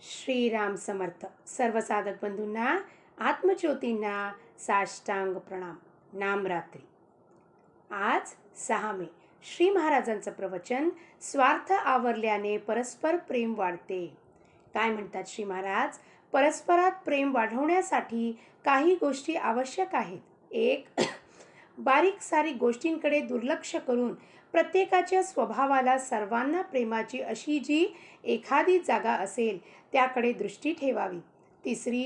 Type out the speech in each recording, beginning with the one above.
श्रीराम समर्थ. सर्व साधक बंधूंना आत्मज्योतींना साष्टांग प्रणाम. नामरात्री आज सहा मे. श्री महाराजांचं प्रवचन स्वार्थ आवरल्याने परस्पर प्रेम वाढते. काय म्हणतात श्री महाराज? परस्परात प्रेम वाढवण्यासाठी काही गोष्टी आवश्यक आहेत. एक बारीक सारीक गोष्टींकडे दुर्लक्ष करून प्रत्येकाच्या स्वभावाला सर्वांना प्रेमाची अशी जी एखादी जागा असेल त्याकडे दृष्टी ठेवावी. तिसरी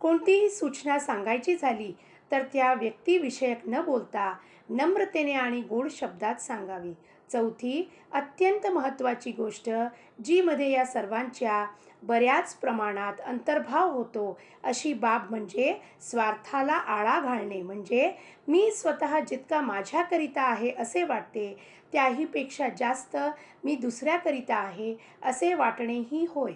कोणतीही सूचना सांगायची झाली तर त्या व्यक्तिविषयक न बोलता नम्रतेने आणि गोड शब्दात सांगावी. चौथी अत्यंत महत्त्वाची गोष्ट जीमध्ये या सर्वांच्या बऱ्याच प्रमाणात अंतर्भाव होतो अशी बाब म्हणजे स्वार्थाला आळा घालणे. म्हणजे मी स्वतः जितका माझ्याकरिता आहे असे वाटते त्याहीपेक्षा जास्त मी दुसऱ्याकरिता आहे असे वाटणेही होय.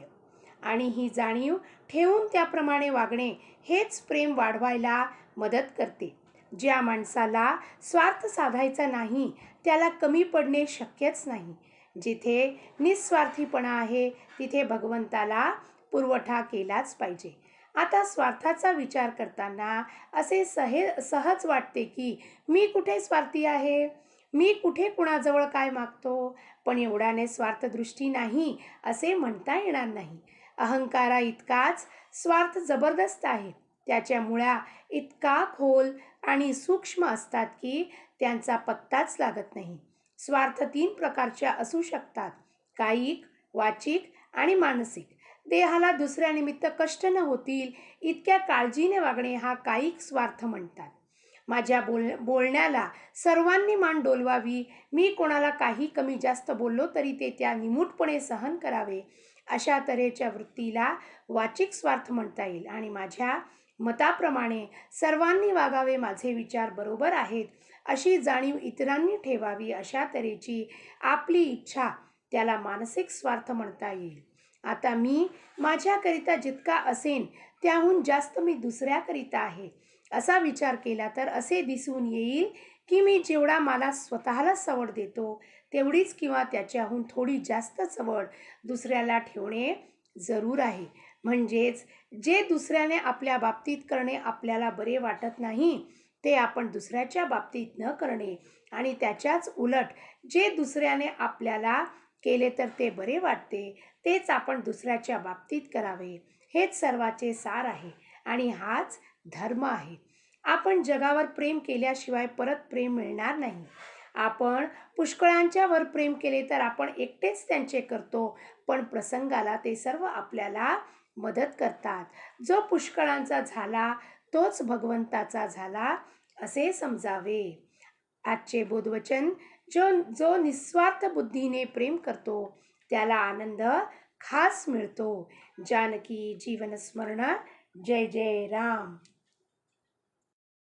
आणि ही जाणीव ठेवून त्याप्रमाणे वागणे हेच प्रेम वाढवायला मदत करते. ज्या माणसाला स्वार्थ साधायचा नाही त्याला कमी पडणे शक्यच नाही. जिथे निस्वार्थीपणा आहे तिथे भगवंताला पुरवठा केलाच पाहिजे. आता स्वार्थाचा विचार करताना असे सहे सहज वाटते की मी कुठे स्वार्थी आहे? मी कुठे कुणाजवळ काय मागतो? पण एवढ्याने स्वार्थदृष्टी नाही असे म्हणता येणार नाही. अहंकारा इतकाच स्वार्थ जबरदस्त आहे. त्याच्या मुळ्या इतका खोल आणि सूक्ष्म असतात की त्यांचा पत्ताच लागत नाही. स्वार्थ तीन प्रकारच्या असू शकतात. कायिक वाचिक आणि मानसिक. देहाला दुसऱ्यानिमित्त कष्ट न होतील इतक्या काळजीने वागणे हा कायिक स्वार्थ म्हणतात. माझ्या बोल बोलण्याला सर्वांनी मान डोलवावी. मी कोणाला काही कमी जास्त बोललो तरी ते त्या निमूटपणे सहन करावे. अशा तऱ्हेच्या वृत्तीला वाचिक स्वार्थ म्हणता येईल आणि माझ्या मताप्रमाणे सर्वांनी वागावे माझे विचार बरोबर आहेत अशी जाणीव इतरांनी ठेवावी अशा तऱ्हेची आपली इच्छा त्याला मानसिक स्वार्थ म्हणता येईल. आता मी माझ्याकरिता जितका असेन त्याहून जास्त मी दुसऱ्याकरिता आहे. असा विचार केला तर असे दिसून येईल की मी जेवढा मला स्वतःला सवड देतो तेवढीच किंवा त्याच्याहून थोडी जास्त सवड दुसऱ्याला ठेवणे जरूर आहे. म्हणजेच जे दुसऱ्याने आपल्या बाबतीत करणे आपल्याला बरे वाटत नाही ते आपण दुसऱ्याच्या बाबतीत न करणे आणि त्याच्याच उलट जे दुसऱ्याने आपल्याला केले तर ते बरे वाटते तेच आपण दुसऱ्याच्या बाबतीत करावे. हेच सर्वाचे सार आहे आणि हाच धर्म आहे. आपण जगावर प्रेम केल्याशिवाय परत प्रेम मिळणार नाही. आपण पुष्कळांच्यावर प्रेम केले तर आपण एकटेच त्यांचे करतो पण प्रसंगाला ते सर्व आपल्याला मदत करतात. जो पुष्कळांचा झाला तोच भगवंताचा झाला असे समजावे. आजचे बोधवचन जो जो निस्वार्थ बुद्धीने प्रेम करतो त्याला आनंद खास मिळतो. जानकी जीवनस्मरण जय जय राम.